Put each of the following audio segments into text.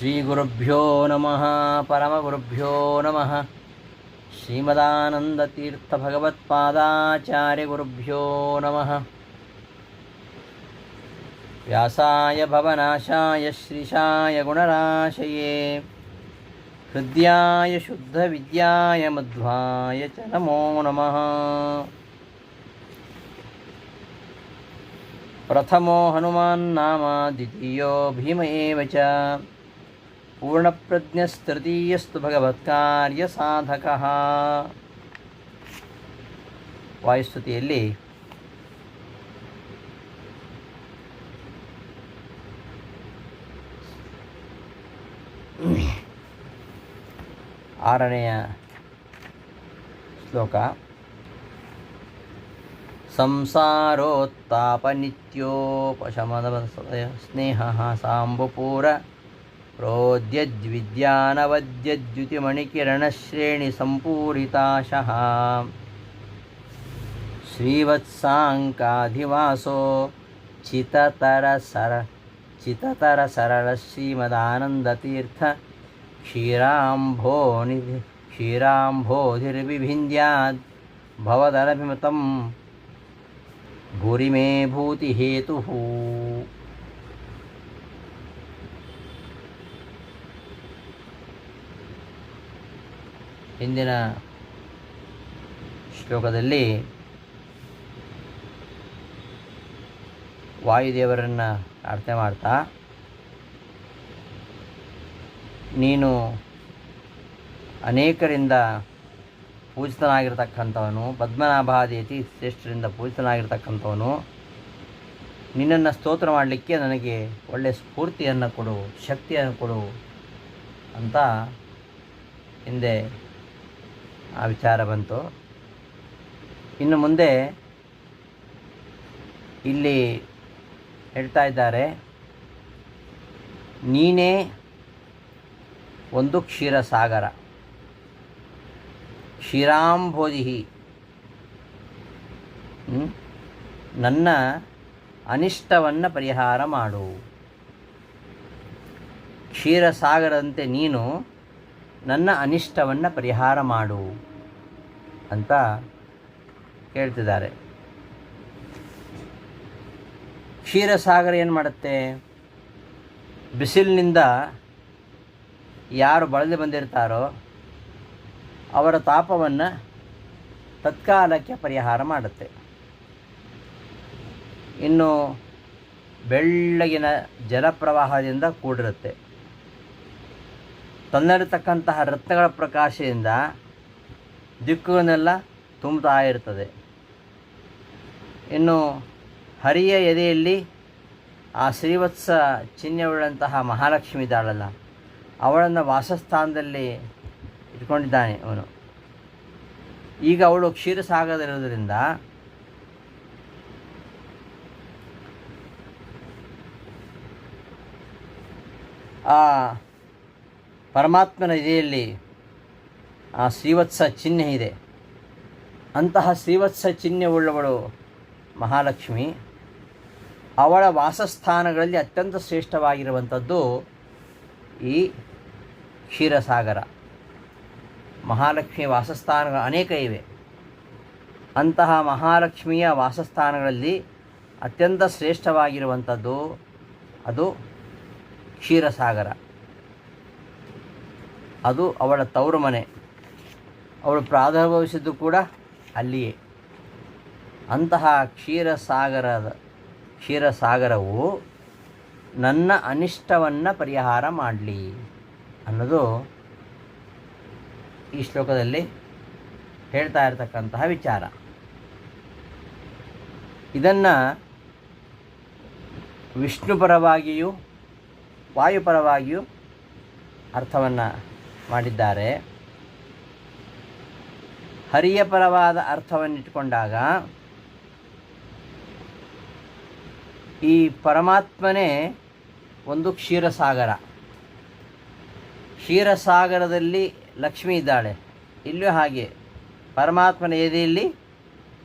శ్రీగురుభ్యో నమ పరమగురుభ్యో నమ శ్రీమదానందతీర్థభగవత్పాదాచార్యగురుభ్యో నమ వ్యాసాయ భవనాశాయ శ్రీశాయ గుణరాశయే హృద్యాయ శుద్ధ విద్యాయ మధ్వాయ చ నమో నమ ప్రథమో హనుమాన్ నామ ద్వితీయో భీమ ఏవ చ ಭಗವತ್ಕಾರ್ಯ ಸಾಧಕಃ ವಾಯುಸ್ತುತಿಯಲ್ಲಿ ಆರನೆಯ ಶ್ಲೋಕ ಸಂಸಾರೋತ್ತಾಪನಿತ್ಯೋಪಶಮನ ಸ್ನೇಹ ಸಾಂಬುಪೂರ प्रोद्यद्विद्यानवद्यद्युतिमणिकिरणश्रेणिसम्पूरिताशः श्रीवत्साङ्काधिवासो चिततरसर चिततरसरलश्रीमदानन्दतीर्थ क्षीराम्भोनिधि क्षीराम्भोधिर्विभिन्द्याद् भवदनभिमतं भूरि मे भूतिहेतुः ಹಿಂದಿನ ಶ್ಲೋಕದಲ್ಲಿ ವಾಯುದೇವರನ್ನು ಪ್ರಾರ್ಥನೆ ಮಾಡ್ತಾ, ನೀನು ಅನೇಕರಿಂದ ಪೂಜಿತನಾಗಿರ್ತಕ್ಕಂಥವನು ಪದ್ಮನಾಭಾದಿ ಅತಿ ಶ್ರೇಷ್ಠರಿಂದ ಪೂಜಿತನಾಗಿರ್ತಕ್ಕಂಥವನು, ನಿನ್ನನ್ನು ಸ್ತೋತ್ರ ಮಾಡಲಿಕ್ಕೆ ನನಗೆ ಒಳ್ಳೆಯ ಸ್ಫೂರ್ತಿಯನ್ನು ಕೊಡು, ಶಕ್ತಿಯನ್ನು ಕೊಡು ಅಂತ ಹಿಂದೆ ಆ ವಿಚಾರ ಬಂತು. ಇನ್ನು ಮುಂದೆ ಇಲ್ಲಿ ಹೇಳ್ತಾ ಇದ್ದಾರೆ, ನೀನೇ ಒಂದು ಕ್ಷೀರಸಾಗರ. ಕ್ಷೀರಾಂಭೋಜಿ ನನ್ನ ಅನಿಷ್ಟವನ್ನು ಪರಿಹಾರ ಮಾಡು. ಕ್ಷೀರಸಾಗರದಂತೆ ನೀನು ನನ್ನ ಅನಿಷ್ಟವನ್ನು ಪರಿಹಾರ ಮಾಡು ಅಂತ ಕೇಳ್ತಿದ್ದಾರೆ ಕ್ಷೀರಸಾಗರ ಏನು ಮಾಡುತ್ತೆ? ಬಿಸಿಲಿನಿಂದ ಯಾರು ಬಳಲಿ ಬಂದಿರ್ತಾರೋ ಅವರ ತಾಪವನ್ನು ತತ್ಕಾಲಕ್ಕೆ ಪರಿಹಾರ ಮಾಡುತ್ತೆ. ಇನ್ನು ಬೆಳ್ಳಗಿನ ಜಲಪ್ರವಾಹದಿಂದ ಕೂಡಿರುತ್ತೆ. ತನ್ನಲ್ಲಿರ್ತಕ್ಕಂತಹ ರತ್ನಗಳ ಪ್ರಕಾಶದಿಂದ ದಿಕ್ಕುಗಳನ್ನೆಲ್ಲ ತುಂಬುತ್ತಾ ಇರ್ತದೆ. ಇನ್ನು ಹರಿಯ ಎದೆಯಲ್ಲಿ ಆ ಶ್ರೀವತ್ಸ ಚಿಹ್ನೆಯುಳ್ಳಂತಹ ಮಹಾಲಕ್ಷ್ಮಿ ಇದ್ದಾಳಲ್ಲ, ಅವಳನ್ನು ವಾಸಸ್ಥಾನದಲ್ಲಿ ಇಟ್ಕೊಂಡಿದ್ದಾನೆ ಅವನು. ಈಗ ಅವಳು ಕ್ಷೀರಸಾಗರದಲ್ಲಿರೋದ್ರಿಂದ ಆ ಪರಮಾತ್ಮನ ಇದೆಯಲ್ಲಿ ಆ ಶ್ರೀವತ್ಸ ಚಿಹ್ನೆ ಇದೆ. ಅಂತಹ ಶ್ರೀವತ್ಸ ಚಿಹ್ನೆ ಉಳ್ಳವಳು ಮಹಾಲಕ್ಷ್ಮಿ. ಅವಳ ವಾಸಸ್ಥಾನಗಳಲ್ಲಿ ಅತ್ಯಂತ ಶ್ರೇಷ್ಠವಾಗಿರುವಂಥದ್ದು ಈ ಕ್ಷೀರಸಾಗರ. ಮಹಾಲಕ್ಷ್ಮಿಯ ವಾಸಸ್ಥಾನಗಳು ಅನೇಕ ಇವೆ. ಅಂತಹ ಮಹಾಲಕ್ಷ್ಮಿಯ ವಾಸಸ್ಥಾನಗಳಲ್ಲಿ ಅತ್ಯಂತ ಶ್ರೇಷ್ಠವಾಗಿರುವಂಥದ್ದು ಅದು ಕ್ಷೀರಸಾಗರ. ಅದು ಅವಳ ತವರು ಮನೆ. ಅವಳು ಪ್ರಾದುರ್ಭವಿಸಿದ್ದು ಕೂಡ ಅಲ್ಲಿಯೇ. ಅಂತಹ ಕ್ಷೀರಸಾಗರದ, ಕ್ಷೀರಸಾಗರವು ನನ್ನ ಅನಿಷ್ಟವನ್ನು ಪರಿಹಾರ ಮಾಡಲಿ ಅನ್ನೋದು ಈ ಶ್ಲೋಕದಲ್ಲಿ ಹೇಳ್ತಾ ಇರತಕ್ಕಂತಹ ವಿಚಾರ. ಇದನ್ನು ವಿಷ್ಣು ಪರವಾಗಿಯೂ ವಾಯುಪರವಾಗಿಯೂ ಅರ್ಥವನ್ನು ಮಾಡಿದ್ದಾರೆ. ಹರಿಯ ಪರವಾದ ಅರ್ಥವನ್ನಿಟ್ಟುಕೊಂಡಾಗ, ಈ ಪರಮಾತ್ಮನೇ ಒಂದು ಕ್ಷೀರಸಾಗರ. ಕ್ಷೀರಸಾಗರದಲ್ಲಿ ಲಕ್ಷ್ಮಿ ಇದ್ದಾಳೆ. ಇಲ್ಲೂ ಹಾಗೆ, ಪರಮಾತ್ಮನ ಎದೆಯಲ್ಲಿ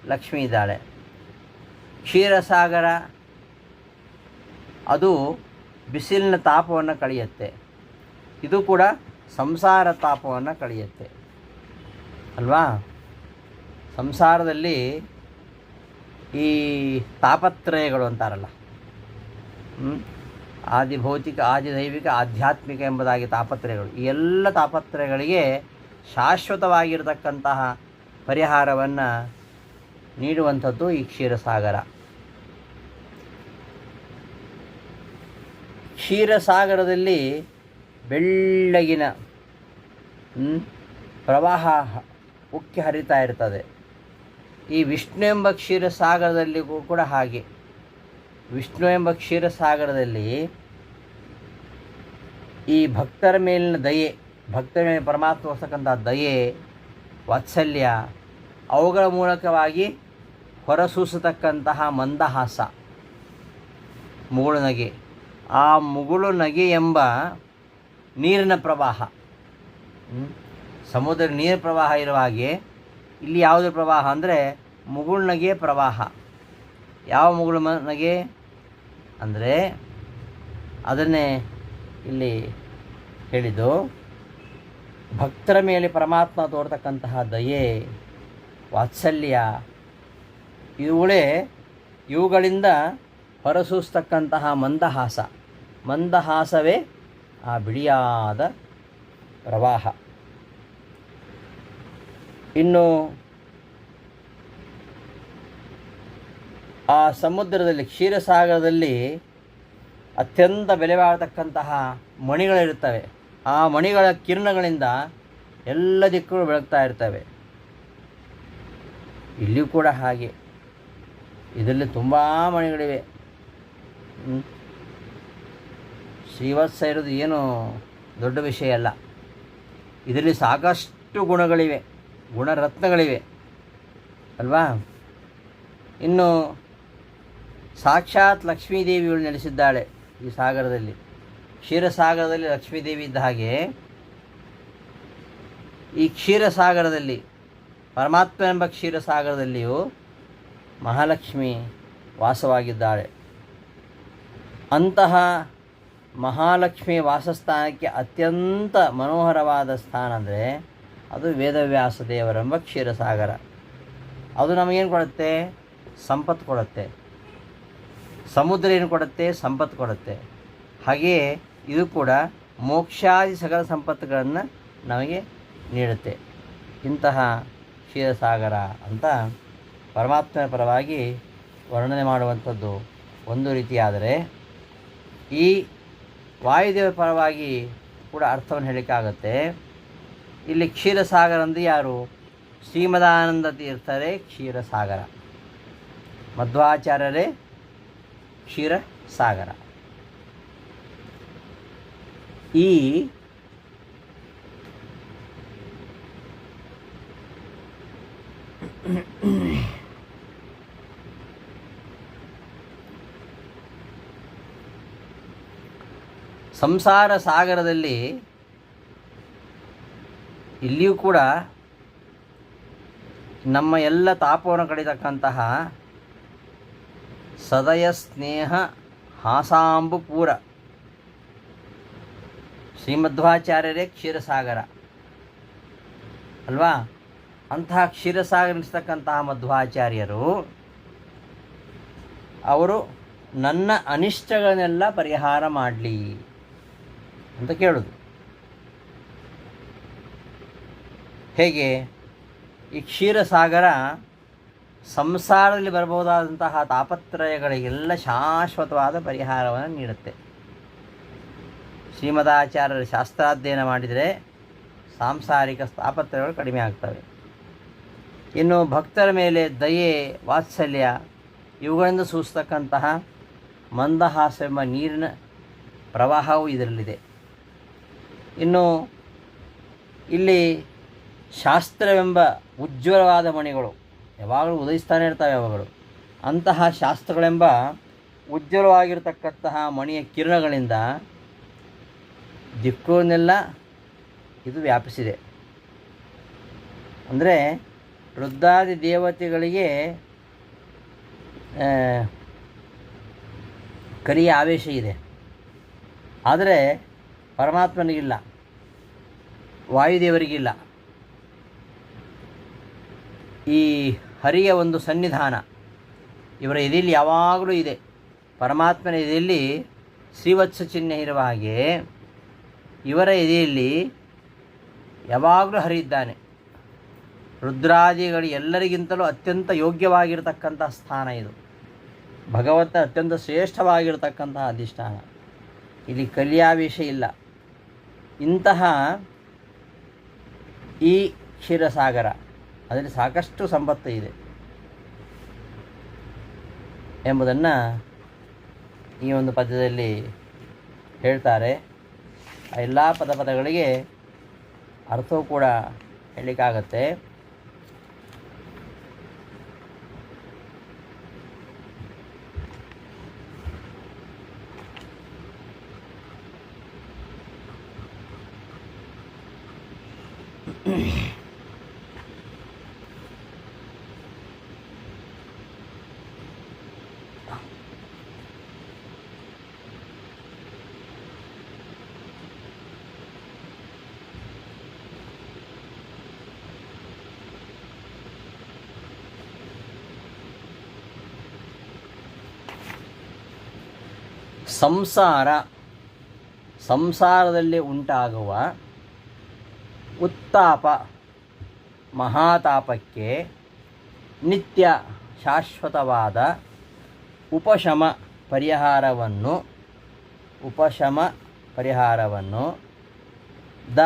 ಲಕ್ಷ್ಮಿ ಇದ್ದಾಳೆ. ಕ್ಷೀರಸಾಗರ, ಅದು ಬಿಸಿಲಿನ ತಾಪವನ್ನು ಕಳೆಯುತ್ತೆ. ಇದು ಕೂಡ ಸಂಸಾರ ತಾಪವನ್ನು ಕಳೆಯುತ್ತೆ. ಅಲ್ವಾ? ಸಂಸಾರದಲ್ಲಿ ಈ ತಾಪತ್ರಯಗಳು ಅಂತಾರಲ್ಲ? ಆದಿ ಭೌತಿಕ, ಆದಿ ದೈವಿಕ, ಆಧ್ಯಾತ್ಮಿಕ ಎಂಬುದಾಗಿ ತಾಪತ್ರಯಗಳು. ಈ ಎಲ್ಲ ತಾಪತ್ರಯಗಳಿಗೆ ಶಾಶ್ವತವಾಗಿರತಕ್ಕಂತಹ ಪರಿಹಾರವನ್ನು ನೀಡುವಂಥದ್ದು ಈ ಕ್ಷೀರಸಾಗರ. ಕ್ಷೀರಸಾಗರದಲ್ಲಿ ಬೆಳ್ಳಗಿನ ಪ್ರವಾಹ ಉಕ್ಕಿ ಹರಿತಾ ಇರ್ತದೆ. ಈ ವಿಷ್ಣು ಎಂಬ ಕ್ಷೀರಸಾಗರದಲ್ಲಿಗೂ ಕೂಡ ಹಾಗೆ. ವಿಷ್ಣು ಎಂಬ ಕ್ಷೀರಸಾಗರದಲ್ಲಿ ಈ ಭಕ್ತರ ಮೇಲಿನ ದಯೆ, ಭಕ್ತರ ಮೇಲೆ ಪರಮಾತ್ಮ ಹೊಸಕ್ಕಂಥ ದಯೆ, ವಾತ್ಸಲ್ಯ, ಅವುಗಳ ಮೂಲಕವಾಗಿ ಹೊರಸೂಸತಕ್ಕಂತಹ ಮಂದಹಾಸ, ಮುಗುಳು ನಗೆ. ಆ ಮುಗುಳು ನಗೆ ಎಂಬ ನೀರಿನ ಪ್ರವಾಹ? ಸಮುದ್ರ ನೀರು ಪ್ರವಾಹ ಇರುವ ಹಾಗೆ ಇಲ್ಲಿ ಯಾವುದು ಪ್ರವಾಹ ಅಂದರೆ ಮುಗುಳ್ನಗೆ ಪ್ರವಾಹ. ಯಾವ ಮುಗುಳು ಮ, ನಗೆ? ಅಂದರೆ ಅದನ್ನೇ ಇಲ್ಲಿ ಹೇಳಿದ್ದು. ಭಕ್ತರ ಮೇಲೆ ಪರಮಾತ್ಮ ತೋರ್ತಕ್ಕಂತಹ ದಯೆ, ವಾತ್ಸಲ್ಯ, ಇವುಗಳೇ ಇವುಗಳಿಂದ ಹೊರಸೂಸ್ತಕ್ಕಂತಹ ಮಂದಹಾಸ. ಮಂದಹಾಸವೇ ಆ ಬಿಳಿಯಾದ ಪ್ರವಾಹ. ಇನ್ನು ಆ ಸಮುದ್ರದಲ್ಲಿ, ಕ್ಷೀರಸಾಗರದಲ್ಲಿ ಅತ್ಯಂತ ಬೆಲೆ ಬಾಳತಕ್ಕಂತಹ ಮಣಿಗಳಿರುತ್ತವೆ. ಆ ಮಣಿಗಳ ಕಿರಣಗಳಿಂದ ಎಲ್ಲ ದಿಕ್ಕುಗಳು ಬೆಳಗ್ತಾ ಇರ್ತವೆ. ಇಲ್ಲಿಯೂ ಕೂಡ ಹಾಗೆ. ಇದರಲ್ಲಿ ತುಂಬ ಮಣಿಗಳಿವೆ. ಶ್ರೀವತ್ಸ ಇರೋದು ಏನು ದೊಡ್ಡ ವಿಷಯ ಅಲ್ಲ. ಇದರಲ್ಲಿ ಸಾಕಷ್ಟು ಗುಣಗಳಿವೆ, ಗುಣರತ್ನಗಳಿವೆ, ಅಲ್ವಾ? ಇನ್ನು ಸಾಕ್ಷಾತ್ ಲಕ್ಷ್ಮೀದೇವಿಗಳು ನೆಲೆಸಿದ್ದಾಳೆ ಈ ಸಾಗರದಲ್ಲಿ. ಕ್ಷೀರಸಾಗರದಲ್ಲಿ ಲಕ್ಷ್ಮೀದೇವಿ ಇದ್ದ ಹಾಗೆ ಈ ಕ್ಷೀರಸಾಗರದಲ್ಲಿ, ಪರಮಾತ್ಮ ಎಂಬ ಕ್ಷೀರಸಾಗರದಲ್ಲಿಯೂ ಮಹಾಲಕ್ಷ್ಮಿ ವಾಸವಾಗಿದ್ದಾಳೆ. ಅಂತಹ ಮಹಾಲಕ್ಷ್ಮಿ ವಾಸಸ್ಥಾನಕ್ಕೆ ಅತ್ಯಂತ ಮನೋಹರವಾದ ಸ್ಥಾನ ಅಂದರೆ ಅದು ವೇದವ್ಯಾಸ ದೇವರೆಂಬ ಕ್ಷೀರಸಾಗರ. ಅದು ನಮಗೇನು ಕೊಡುತ್ತೆ? ಸಂಪತ್ತು ಕೊಡುತ್ತೆ. ಸಮುದ್ರ ಏನು ಕೊಡುತ್ತೆ? ಸಂಪತ್ತು ಕೊಡುತ್ತೆ. ಹಾಗೆಯೇ ಇದು ಕೂಡ ಮೋಕ್ಷಾದಿ ಸಕಲ ಸಂಪತ್ತುಗಳನ್ನು ನಮಗೆ ನೀಡುತ್ತೆ. ಇಂತಹ ಕ್ಷೀರಸಾಗರ ಅಂತ ಪರಮಾತ್ಮನ ಪರವಾಗಿ ವರ್ಣನೆ ಮಾಡುವಂಥದ್ದು ಒಂದು ರೀತಿಯಾದರೆ ಈ ವಾಯುದೇವರ ಪರವಾಗಿ ಕೂಡ ಅರ್ಥವನ್ನು ಹೇಳಲಿಕ್ಕಾಗತ್ತೆ. ಇಲ್ಲಿ ಕ್ಷೀರಸಾಗರ ಅಂದರೆ ಯಾರು? ಶ್ರೀಮದಾನಂದ ತೀರ್ಥರೇ ಕ್ಷೀರಸಾಗರ. ಮಧ್ವಾಚಾರ್ಯರೇ ಕ್ಷೀರಸಾಗರ. ಈ ಸಂಸಾರ ಸಾಗರದಲ್ಲಿ ಇಲ್ಲಿಯೂ ಕೂಡ ನಮ್ಮ ಎಲ್ಲ ತಾಪವನ್ನು ಕಡಿತಕ್ಕಂತಹ ಸದಯ ಸ್ನೇಹ ಹಾಸಾಂಬು ಪೂರ. ಶ್ರೀಮಧ್ವಾಚಾರ್ಯರೇ ಕ್ಷೀರಸಾಗರ. ಅಲ್ವಾ? ಅಂತಹ ಕ್ಷೀರಸಾಗರ ಎನಿಸ್ತಕ್ಕಂತಹ ಮಧ್ವಾಚಾರ್ಯರು, ಅವರು ನನ್ನ ಅನಿಷ್ಟಗಳನ್ನೆಲ್ಲ ಪರಿಹಾರ ಮಾಡಲಿ. ಅಂತ ಕೇಳೋದು. ಹೇಗೆ? ಈ ಕ್ಷೀರಸಾಗರ ಸಂಸಾರದಲ್ಲಿ ಬರಬಹುದಾದಂತಹ ತಾಪತ್ರಯಗಳಿಗೆಲ್ಲ ಶಾಶ್ವತವಾದ ಪರಿಹಾರವನ್ನು ನೀಡುತ್ತೆ. ಶ್ರೀಮದಾಚಾರ್ಯರ ಶಾಸ್ತ್ರಾಧ್ಯಯನ ಮಾಡಿದರೆ ಸಾಂಸಾರಿಕ ತಾಪತ್ರಯಗಳು ಕಡಿಮೆ ಆಗ್ತವೆ. ಇನ್ನು ಭಕ್ತರ ಮೇಲೆ ದಯೆ, ವಾತ್ಸಲ್ಯ ಇವುಗಳಿಂದ ಸೂಚಿಸ್ತಕ್ಕಂತಹ ಮಂದಹಾಸ ಎಂಬ ನೀರಿನ ಪ್ರವಾಹವೂ ಇದರಲ್ಲಿದೆ. ಇನ್ನು ಇಲ್ಲಿ ಶಾಸ್ತ್ರವೆಂಬ ಉಜ್ವಲವಾದ ಮಣಿಗಳು ಯಾವಾಗಲೂ ಉದಯಿಸ್ತಾನೆ ಇರ್ತವೆ ಯಾವಾಗಲೂ ಅಂತಹ ಶಾಸ್ತ್ರಗಳೆಂಬ ಉಜ್ವಲವಾಗಿರತಕ್ಕಂತಹ ಮಣಿಯ ಕಿರಣಗಳಿಂದ ದಿಕ್ಕುಗಳನ್ನೆಲ್ಲ ಇದು ವ್ಯಾಪಿಸಿದೆ. ಅಂದರೆ ವೃದ್ಧಾದಿ ದೇವತೆಗಳಿಗೆ ಕರಿಯ ಆವೇಶ ಇದೆ. ಆದರೆ ಪರಮಾತ್ಮನಿಗಿಲ್ಲ, ವಾಯುದೇವರಿಗಿಲ್ಲ. ಈ ಹರಿಯ ಒಂದು ಸನ್ನಿಧಾನ ಇವರ ಎದೆಯಲ್ಲಿ ಯಾವಾಗಲೂ ಇದೆ. ಪರಮಾತ್ಮನ ಎದೆಯಲ್ಲಿ ಶ್ರೀವತ್ಸ ಚಿಹ್ನೆ ಇರುವ ಹಾಗೆ ಇವರ ಎದೆಯಲ್ಲಿ ಯಾವಾಗಲೂ ಹರಿಯಿದ್ದಾನೆ. ರುದ್ರಾದಿಗಳು ಎಲ್ಲರಿಗಿಂತಲೂ ಅತ್ಯಂತ ಯೋಗ್ಯವಾಗಿರತಕ್ಕಂಥ ಸ್ಥಾನ ಇದು. ಭಗವಂತ ಅತ್ಯಂತ ಶ್ರೇಷ್ಠವಾಗಿರತಕ್ಕಂತಹ ಅಧಿಷ್ಠಾನ. ಇಲ್ಲಿ ಕಲಿಯಾವೇಶ ಇಲ್ಲ. ಇಂತಹ ಈ ಕ್ಷೀರಸಾಗರ, ಅದರಲ್ಲಿ ಸಾಕಷ್ಟು ಸಂಪತ್ತು ಇದೆ. ಎಂಬುದನ್ನು ಈ ಒಂದು ಪದ್ಯದಲ್ಲಿ ಹೇಳ್ತಾರೆ. ಆ ಎಲ್ಲ ಪದ ಪದಗಳಿಗೆ ಅರ್ಥವೂ ಕೂಡ ಹೇಳಲಿಕ್ಕಾಗತ್ತೆ. ಸಂಸಾರ, ಸಂಸಾರದಲ್ಲಿ ಉಂಟಾಗುವ ಉತ್ತಾಪ, ಮಹಾತಾಪಕ್ಕೆ ನಿತ್ಯ ಶಾಶ್ವತವಾದ ಉಪಶಮ ಪರಿಹಾರವನ್ನು ಉಪಶಮ ಪರಿಹಾರವನ್ನು ದ,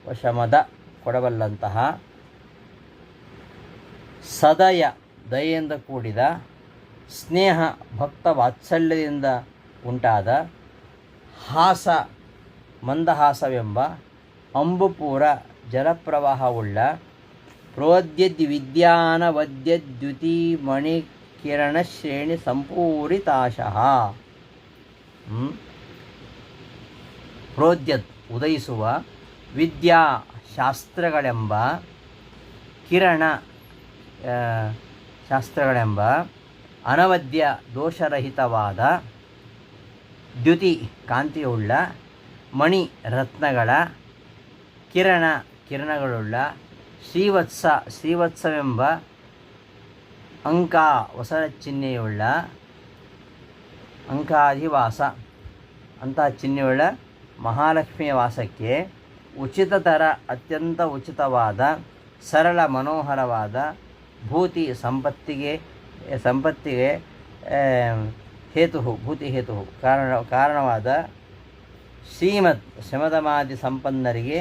ಉಪಶಮದ ಕೊಡಬಲ್ಲಂತಹ ಸದಯ, ದಯೆಯಿಂದ ಕೂಡಿದ ಸ್ನೇಹ, ಭಕ್ತ ವಾತ್ಸಲ್ಯದಿಂದ ಉಂಟಾದ ಹಾಸ, ಮಂದಹಾಸವೆಂಬ ಅಂಬುಪೂರ ಜಲಪ್ರವಾಹವುಳ್ಳ ಶ್ರೇಣಿ ಸಂಪೂರಿತಾಶಃ. ಪ್ರೋದ್ಯತ್ ಉದಯಿಸುವ ವಿದ್ಯಾ ಶಾಸ್ತ್ರಗಳೆಂಬ ಕಿರಣ ಶಾಸ್ತ್ರಗಳೆಂಬ ಅನವದ್ಯ ದೋಷರಹಿತವಾದ ದ್ಯುತಿ ಕಾಂತಿಯುಳ್ಳ, ಮಣಿ ರತ್ನಗಳ, ಕಿರಣ ಕಿರಣಗಳುಳ್ಳ, ಶ್ರೀವತ್ಸ, ಶ್ರೀವತ್ಸವೆಂಬ ಅಂಕ ವಸರ ಚಿಹ್ನೆಯುಳ್ಳ ಅಂಕಾಧಿವಾಸ. ಅಂತಹ ಚಿಹ್ನೆಯುಳ್ಳ ಮಹಾಲಕ್ಷ್ಮಿಯ ವಾಸಕ್ಕೆ ಉಚಿತ ದರ ಅತ್ಯಂತ ಉಚಿತವಾದ ಸರಳ ಮನೋಹರವಾದ ಭೂತಿ ಸಂಪತ್ತಿಗೆ ಸಂಪತ್ತಿಗೆ ಹೇತು ಭೂತಿ ಹೇತು ಕಾರಣ, ಕಾರಣವಾದ ಶ್ರೀಮದ್ ಶಮದಮಾದಿ ಸಂಪನ್ನರಿಗೆ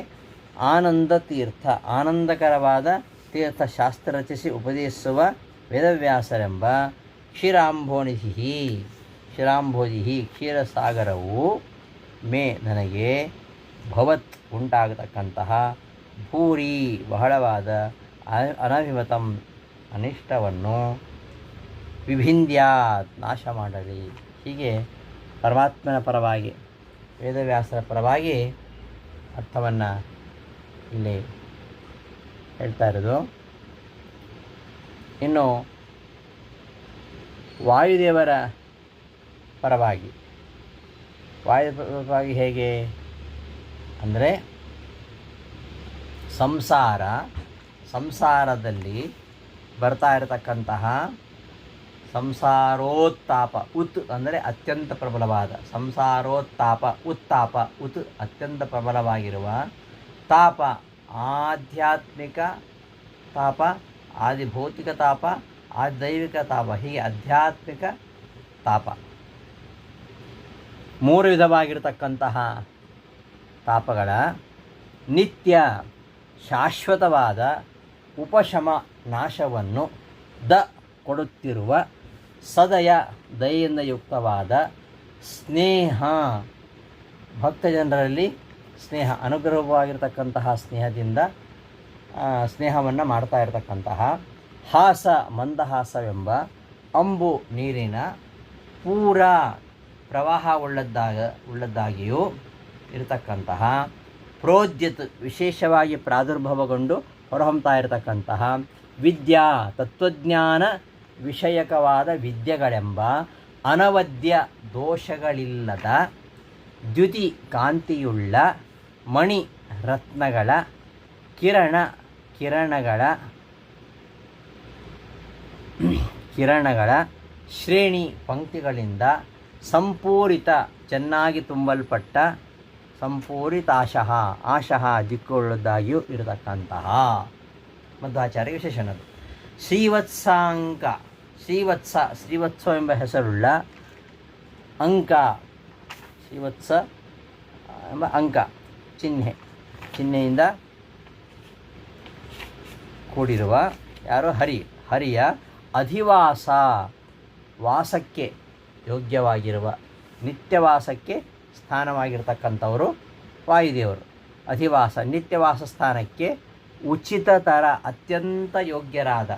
ಆನಂದ ತೀರ್ಥ, ಆನಂದಕರವಾದ ತೀರ್ಥ ಶಾಸ್ತ್ರ ರಚಿಸಿ ಉಪದೇಶಿಸುವ ವೇದವ್ಯಾಸರೆಂಬ ಕ್ಷೀರಾಂಭೋನಿಧಿ ಕ್ಷೀರಾಂಭೋಜಿ ಕ್ಷೀರಸಾಗರವು ಮೇ ನನಗೆ ಭವತ್ ಉಂಟಾಗತಕ್ಕಂತಹ ಭೂರಿ ಬಹಳವಾದ ಅನಭಿಮತಂ ಅನಿಷ್ಟವನ್ನು ವಿಭಿಂದ್ಯಾತ್ ನಾಶ ಮಾಡಲಿ. ಹೀಗೆ ಪರಮಾತ್ಮನ ಪರವಾಗಿ, ವೇದವ್ಯಾಸರ ಪರವಾಗಿ ಅರ್ಥವನ್ನು ಇಲ್ಲಿ ಹೇಳ್ತಾ ಇರೋದು. ಇನ್ನು ವಾಯುದೇವರ ಪರವಾಗಿ ವಾಯು ಪರವಾಗಿ ಹೇಗೆ ಅಂದರೆ ಸಂಸಾರ, ಸಂಸಾರದಲ್ಲಿ ಬರ್ತಾ ಇರತಕ್ಕಂತಹ ಸಂಸಾರೋತ್ತಾಪ ಉತ್ ಅಂದರೆ ಅತ್ಯಂತ ಪ್ರಬಲವಾದ. ಸಂಸಾರೋತ್ತಾಪ, ಉತ್ತಾಪ, ಉತ್ ಅತ್ಯಂತ ಪ್ರಬಲವಾಗಿರುವ ತಾಪ, ಆಧ್ಯಾತ್ಮಿಕ ತಾಪ, ಆದಿಭೌತಿಕ ತಾಪ, ಆದೈವಿಕ ತಾಪ, ಹೀಗೆ ಆಧ್ಯಾತ್ಮಿಕ ತಾಪ. ಮೂರು ವಿಧವಾಗಿರತಕ್ಕಂತಹ ತಾಪಗಳ ನಿತ್ಯ ಶಾಶ್ವತವಾದ ಉಪಶಮ ನಾಶವನ್ನು ದ ಕೊಡುತ್ತಿರುವ ಸದಯ ದಯೆಯಿಂದ ಯುಕ್ತವಾದ ಸ್ನೇಹ. ಭಕ್ತ ಜನರಲ್ಲಿ ಸ್ನೇಹ, ಅನುಗ್ರಹವಾಗಿರ್ತಕ್ಕಂತಹ ಸ್ನೇಹದಿಂದ ಸ್ನೇಹವನ್ನು ಮಾಡ್ತಾ ಇರತಕ್ಕಂತಹ ಹಾಸ, ಮಂದಹಾಸವೆಂಬ ಅಂಬು ನೀರಿನ ಪೂರ ಪ್ರವಾಹ ಉಳ್ಳದ್ದಾಗ, ಉಳ್ಳದ್ದಾಗಿಯೂ ಇರತಕ್ಕಂತಹ ಪ್ರೋದ್ಯತ್, ವಿಶೇಷವಾಗಿ ಪ್ರಾದುರ್ಭವಗೊಂಡು ಹೊರಹೊಮ್ತಾ ಇರತಕ್ಕಂತಹ ವಿದ್ಯಾ, ತತ್ವಜ್ಞಾನ ವಿಷಯಕವಾದ ವಿದ್ಯೆಗಳೆಂಬ ಅನವದ್ಯ ದೋಷಗಳಿಲ್ಲದ ದ್ಯುತಿ ಕಾಂತಿಯುಳ್ಳ ಮಣಿ ರತ್ನಗಳ ಕಿರಣ ಕಿರಣಗಳ ಕಿರಣಗಳ ಶ್ರೇಣಿ ಪಂಕ್ತಿಗಳಿಂದ ಸಂಪೂರಿತ ಚೆನ್ನಾಗಿ ತುಂಬಲ್ಪಟ್ಟ ಸಂಪೂರಿತಾಶಃ ಆಶಃ ದಿಕ್ಕುಳ್ಳದ್ದಾಗಿಯೂ ಇರತಕ್ಕಂತಹ. ಮಧ್ವಾಚಾರ್ಯ ವಿಶೇಷಣದು ಶ್ರೀವತ್ಸಾಂಕ ಶ್ರೀವತ್ಸ ಶ್ರೀವತ್ಸ ಎಂಬ ಹೆಸರುಳ್ಳ ಅಂಕ ಶ್ರೀವತ್ಸ ಎಂಬ ಅಂಕ ಚಿಹ್ನೆ. ಚಿಹ್ನೆಯಿಂದ ಕೂಡಿರುವ ಯಾರೋ ಹರಿ, ಹರಿಯ ಅಧಿವಾಸ, ವಾಸಕ್ಕೆ ಯೋಗ್ಯವಾಗಿರುವ, ನಿತ್ಯವಾಸಕ್ಕೆ ಸ್ಥಾನವಾಗಿರ್ತಕ್ಕಂಥವರು ವಾಯುದೇವರು. ಅಧಿವಾಸ, ನಿತ್ಯವಾಸ ಸ್ಥಾನಕ್ಕೆ ಉಚಿತ ಥರ ಅತ್ಯಂತ ಯೋಗ್ಯರಾದ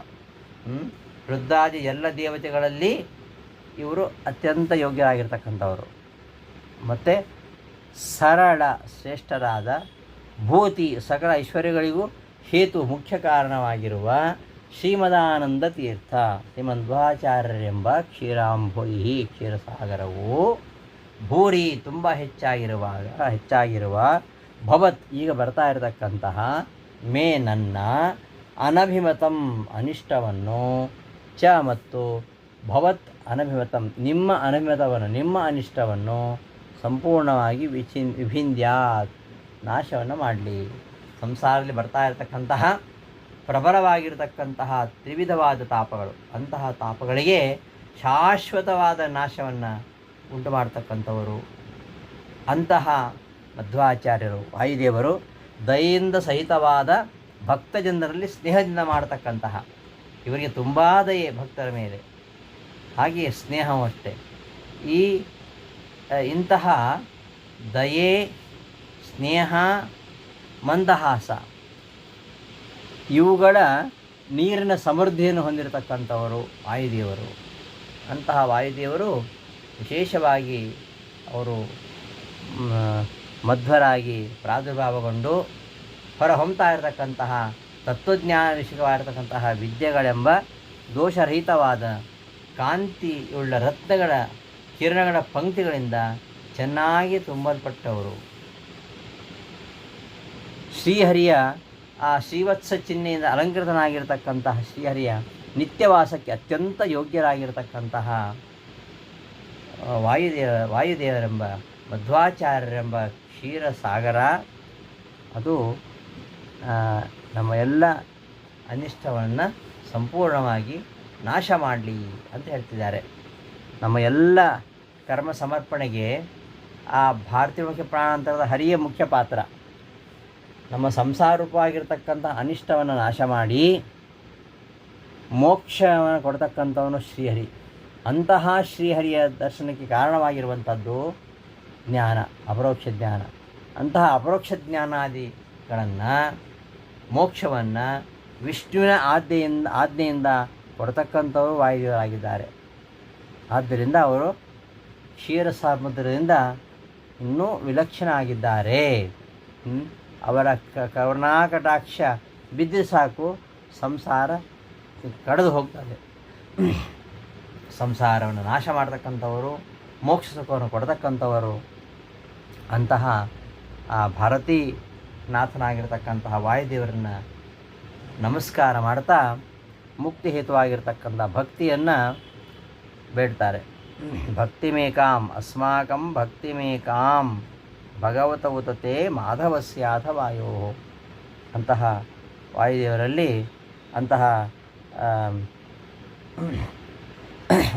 ರುದ್ರಾದಿ ಎಲ್ಲ ದೇವತೆಗಳಲ್ಲಿ ಇವರು ಅತ್ಯಂತ ಯೋಗ್ಯರಾಗಿರ್ತಕ್ಕಂಥವರು. ಮತ್ತು ಸರಳ ಶ್ರೇಷ್ಠರಾದ ಭೂತಿ ಸಕಲ ಐಶ್ವರ್ಯಗಳಿಗೂ ಹೇತು ಮುಖ್ಯ ಕಾರಣವಾಗಿರುವ ಶ್ರೀಮದಾನಂದ ತೀರ್ಥ ಶ್ರೀಮಧ್ವಾಚಾರ್ಯರೆಂಬ ಕ್ಷೀರಾಂಭೋಯಿ ಕ್ಷೀರಸಾಗರವು ಭೂರಿ ತುಂಬ ಹೆಚ್ಚಾಗಿರುವಾಗ, ಹೆಚ್ಚಾಗಿರುವ ಭವತ್ ಈಗ ಬರ್ತಾ ಇರತಕ್ಕಂತಹ ಮೇ ನನ್ನ ಅನಭಿಮತಂ ಅನಿಷ್ಟವನ್ನು ಚ ಮತ್ತು ಭವತ್ ಅನಭಿಮತಂ, ನಿಮ್ಮ ಅನಭಿಮತವನ್ನು, ನಿಮ್ಮ ಅನಿಷ್ಟವನ್ನು ಸಂಪೂರ್ಣವಾಗಿ ವಿಚಿ ವಿಭಿಂದ್ಯಾತ್, ನಾಶವನ್ನು ಮಾಡಲಿ. ಸಂಸಾರದಲ್ಲಿ ಬರ್ತಾ ಇರತಕ್ಕಂತಹ, ಪ್ರಬಲವಾಗಿರತಕ್ಕಂತಹ ತ್ರಿವಿಧವಾದ ತಾಪಗಳು, ಅಂತಹ ತಾಪಗಳಿಗೆ ಶಾಶ್ವತವಾದ ನಾಶವನ್ನು ಉಂಟು ಮಾಡ್ತಕ್ಕಂಥವರು ಅಂತಹ ಮಧ್ವಾಚಾರ್ಯರು, ವಾಯುದೇವರು ದಯಿಂದ ಸಹಿತವಾದ ಭಕ್ತ ಜನರಲ್ಲಿ ಸ್ನೇಹದಿಂದ ಮಾಡತಕ್ಕಂತಹ ಇವರಿಗೆ ತುಂಬ ದಯೆ ಭಕ್ತರ ಮೇಲೆ. ಹಾಗೆಯೇ ಸ್ನೇಹವೂ ಈ ಇಂತಹ ದಯೆ, ಸ್ನೇಹ, ಮಂದಹಾಸ ಇವುಗಳ ನೀರಿನ ಸಮೃದ್ಧಿಯನ್ನು ಹೊಂದಿರತಕ್ಕಂಥವರು ವಾಯುದೇವರು. ಅಂತಹ ವಾಯುದೇವರು ವಿಶೇಷವಾಗಿ ಅವರು ಮಧ್ವರಾಗಿ ಪ್ರಾದುರ್ಭಾವಗೊಂಡು ಹೊರಹೊಮ್ತಾ ಇರತಕ್ಕಂತಹ ತತ್ವಜ್ಞಾನ ವಿಷಯವಾಗಿರ್ತಕ್ಕಂತಹ ವಿದ್ಯೆಗಳೆಂಬ ದೋಷರಹಿತವಾದ ಕಾಂತಿಯುಳ್ಳ ರತ್ನಗಳ ಕಿರಣಗಳ ಪಂಕ್ತಿಗಳಿಂದ ಚೆನ್ನಾಗಿ ತುಂಬಲ್ಪಟ್ಟವರು. ಶ್ರೀಹರಿಯ ಆ ಶ್ರೀವತ್ಸ ಚಿಹ್ನೆಯಿಂದ ಅಲಂಕೃತನಾಗಿರ್ತಕ್ಕಂತಹ ಶ್ರೀಹರಿಯ ನಿತ್ಯವಾಸಕ್ಕೆ ಅತ್ಯಂತ ಯೋಗ್ಯರಾಗಿರ್ತಕ್ಕಂತಹ ವಾಯುದೇವ, ವಾಯುದೇವರೆಂಬ, ಮಧ್ವಾಚಾರ್ಯರೆಂಬ ಕ್ಷೀರಸಾಗರ, ಅದು ನಮ್ಮ ಎಲ್ಲ ಅನಿಷ್ಟವನ್ನು ಸಂಪೂರ್ಣವಾಗಿ ನಾಶ ಮಾಡಲಿ ಅಂತ ಹೇಳ್ತಿದ್ದಾರೆ. ನಮ್ಮ ಎಲ್ಲ ಕರ್ಮ ಸಮರ್ಪಣೆಗೆ ಆ ಭಾರತೀಯ ಮುಖ್ಯ ಪ್ರಾಣಾಂತರದ ಹರಿಯ ಮುಖ್ಯ ಪಾತ್ರ. ನಮ್ಮ ಸಂಸಾರೂಪವಾಗಿರ್ತಕ್ಕಂಥ ಅನಿಷ್ಟವನ್ನು ನಾಶ ಮಾಡಿ ಮೋಕ್ಷವನ್ನು ಕೊಡ್ತಕ್ಕಂಥವನು ಶ್ರೀಹರಿ. ಅಂತಹ ಶ್ರೀಹರಿಯ ದರ್ಶನಕ್ಕೆ ಕಾರಣವಾಗಿರುವಂಥದ್ದು ಜ್ಞಾನ, ಅಪರೋಕ್ಷ ಜ್ಞಾನ. ಅಂತಹ ಅಪರೋಕ್ಷ ಜ್ಞಾನಾದಿಗಳನ್ನು ಮೋಕ್ಷವನ್ನು ವಿಷ್ಣುವಿನ ಆಜ್ಞೆಯಿಂದ ಆಜ್ಞೆಯಿಂದ ಕೊಡ್ತಕ್ಕಂಥವರು ವಾಯುದೇವರಾಗಿದ್ದಾರೆ ಆದ್ದರಿಂದ ಅವರು ಕ್ಷೀರ ಸಮುದ್ರದಿಂದ ಇನ್ನೂ ವಿಲಕ್ಷಣ ಆಗಿದ್ದಾರೆ ಅವರ ಕರುಣಾಕಟಾಕ್ಷ ಬಿದ್ದರೆ ಸಾಕು, ಸಂಸಾರ ಕಡಿದು ಹೋಗ್ತದೆ. ಸಂಸಾರವನ್ನು ನಾಶ ಮಾಡ್ತಕ್ಕಂಥವರು, ಮೋಕ್ಷ ಸುಖವನ್ನು ಕೊಡತಕ್ಕಂಥವರು ಅಂತಹ ಆ ಭಾರತೀ ನಾಥನಾಗಿರ್ತಕ್ಕಂತಹ ವಾಯುದೇವರನ್ನ ನಮಸ್ಕಾರ ಮಾಡ್ತಾ ಮುಕ್ತಿ ಹೇತುವಾಗಿರ್ತಕ್ಕಂಥ ಭಕ್ತಿಯನ್ನು ಬೇಡ್ತಾರೆ. ಭಕ್ತಿಮೇಕಾಂ ಅಸ್ಮಾಕಂ ಭಕ್ತಿಮೇಕಾಂ ಭಗವತ ಉತತೆ ಮಾಧವಸ್ಯಾಥ ವಾಯೋ ಅಂತಹ ವಾಯುದೇವರಲ್ಲಿ ಅಂತಹ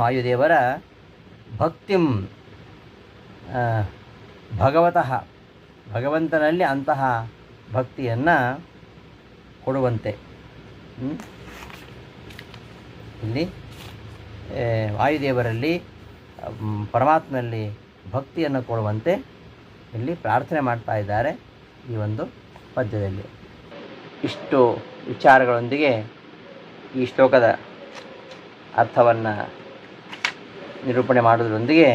ವಾಯುದೇವರ ಭಕ್ತಿಂ ಭಗವತಃ, ಭಗವಂತನಲ್ಲಿ ಅಂತಹ ಭಕ್ತಿಯನ್ನು ಕೊಡುವಂತೆ. ಇಲ್ಲಿ ವಾಯುದೇವರಲ್ಲಿ ಪರಮಾತ್ಮನಲ್ಲಿ ಭಕ್ತಿಯನ್ನು ಕೊಡುವಂತೆ ಇಲ್ಲಿ ಪ್ರಾರ್ಥನೆ ಮಾಡ್ತಾ ಇದ್ದಾರೆ ಈ ಒಂದು ಪದ್ಯದಲ್ಲಿ. ಇಷ್ಟು ವಿಚಾರಗಳೊಂದಿಗೆ ಈ ಶ್ಲೋಕದ ಅರ್ಥವನ್ನು ನಿರೂಪಣೆ ಮಾಡೋದರೊಂದಿಗೆ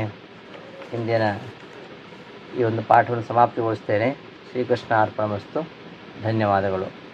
ಇಂದಿನ ಈ ಒಂದು ಪಾಠವನ್ನು ಸಮಾಪ್ತಿಗೊಳಿಸ್ತೇನೆ. ಶ್ರೀಕೃಷ್ಣ ಅರ್ಪಣಮಸ್ತು ಧನ್ಯವಾದಗಳು.